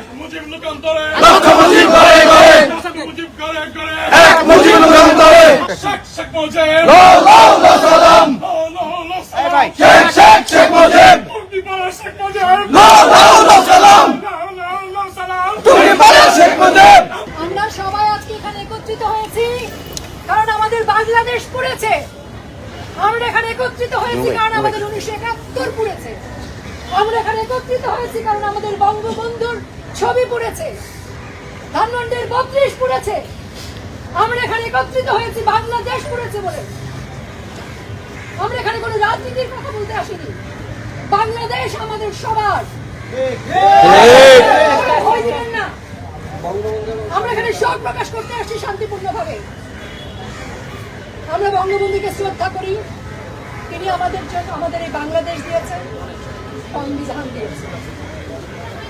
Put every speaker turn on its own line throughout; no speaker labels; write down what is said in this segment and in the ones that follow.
এক মুজিব লোকান্তরে
লক্ষ মুজিব ঘরে ঘরে
মুজিব ঘরে ঘরে
এক মুজিব লোকান্তরে
শেখ শেখ মুজিব
লো লো লো সালাম
লো লো লো সালাম
শেখ শেখ শেখ মুজিব
মুক্তি পাওয়া শেখ মুজিব
লো লো লো সালাম
লো লো লো সালাম
তুমি পারে শেখ মুজিব
আমরা সবাই আজকে এখানে একত্রিত হয়েছি কারণ আমাদের বাংলাদেশ পড়েছে আমরা এখানে একত্রিত হয়েছি কারণ আমাদের উনিশশো একাত্তর পড়েছে আমরা এখানে একত্রিত হয়েছি কারণ আমাদের বঙ্গবন্ধুর ছবি পড়েছে। ধানমন্ডির বত্রিশ পড়েছে। আমরা এখানে একত্রিত হয়েছি, বাংলাদেশ পড়েছে বলে। আমরা এখানে কোনো রাজনীতির কথা বলতে আসিনি। বাংলাদেশ আমাদের সবার। আমরা এখানে শোক প্রকাশ করতে আসছি শান্তিপূর্ণভাবে। আমরা বঙ্গবন্ধুকে শ্রদ্ধা করি। তিনি আমাদের জন্য আমাদের এই বাংলাদেশ দিয়েছেন।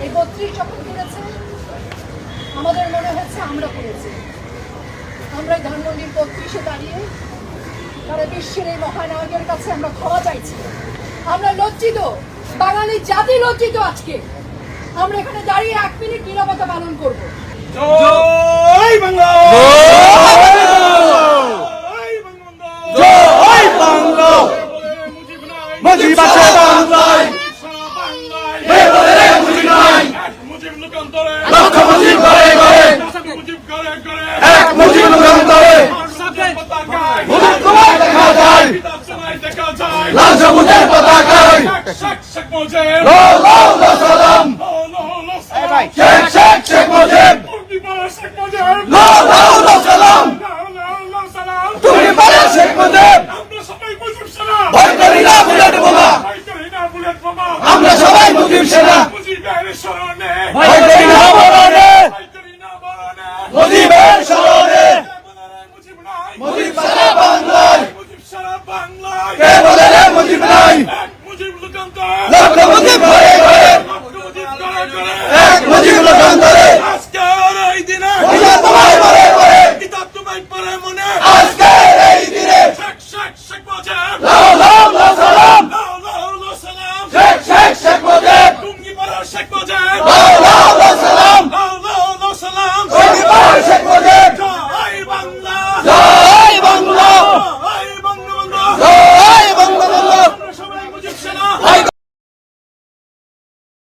এই বত্রিশ যখন করেছে আমাদের মনে হচ্ছে আমরা করেছি। আমরা এই ধানমন্ডির বত্রিশে দাঁড়িয়ে সারা বিশ্বের এই মহানায়কের কাছে আমরা ক্ষমা চাইছি। আমরা লজ্জিত বাঙালি জাতি লজ্জিত আজকে। আমরা এখানে দাঁড়িয়ে এক মিনিট নিরবতা পালন করব।
জয় বাংলা! জয়
জয় বাংলা!
অন্তরে। লক্ষ
মুজিব করে করে। মুজিব করে করে।
এক মুজিব
অন্তরে মুজিব
তোমায় দেখা তুমি বলে
শেখ মুজিব। লো
আমরা সবাই
মুজিব
সেনা।
না বুলেট বোমা।
আমরা সবাই মুজিব
সেনা। মুজিবের স্মরণে।
মুজিব সারা বাংলায়। মুজিব
সারা বাংলায়। কে বলে